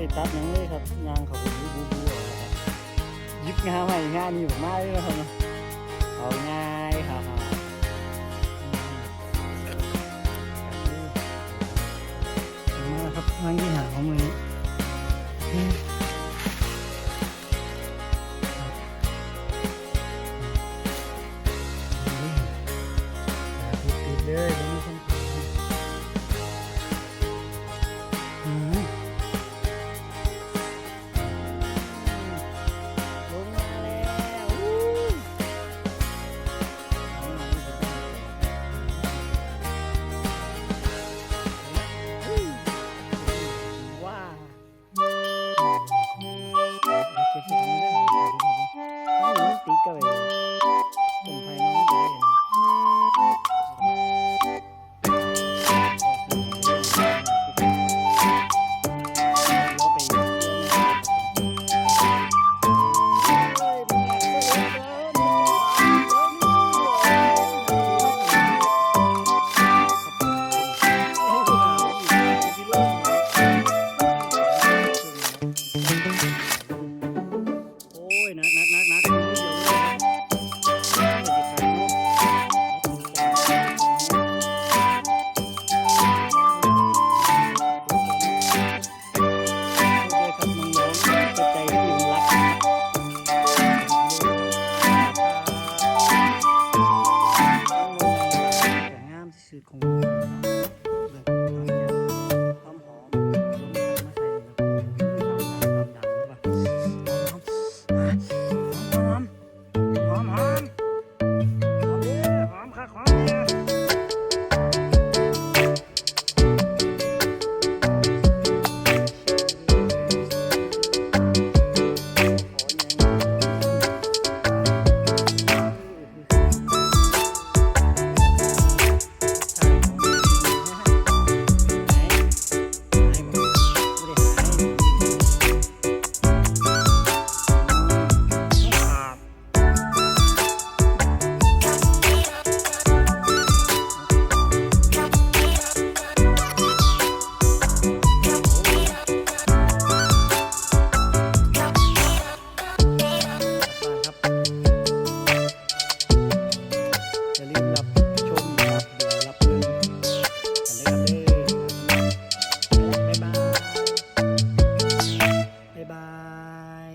ได้ตัดหยังเลยครับยางเขาเปบูบูบูเอาครับยึดงาใหม่งานนี้ผมมากเลยนะครับเอาง่ายครับอืมมาครับนั่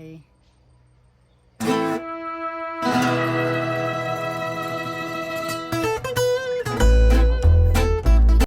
Bye.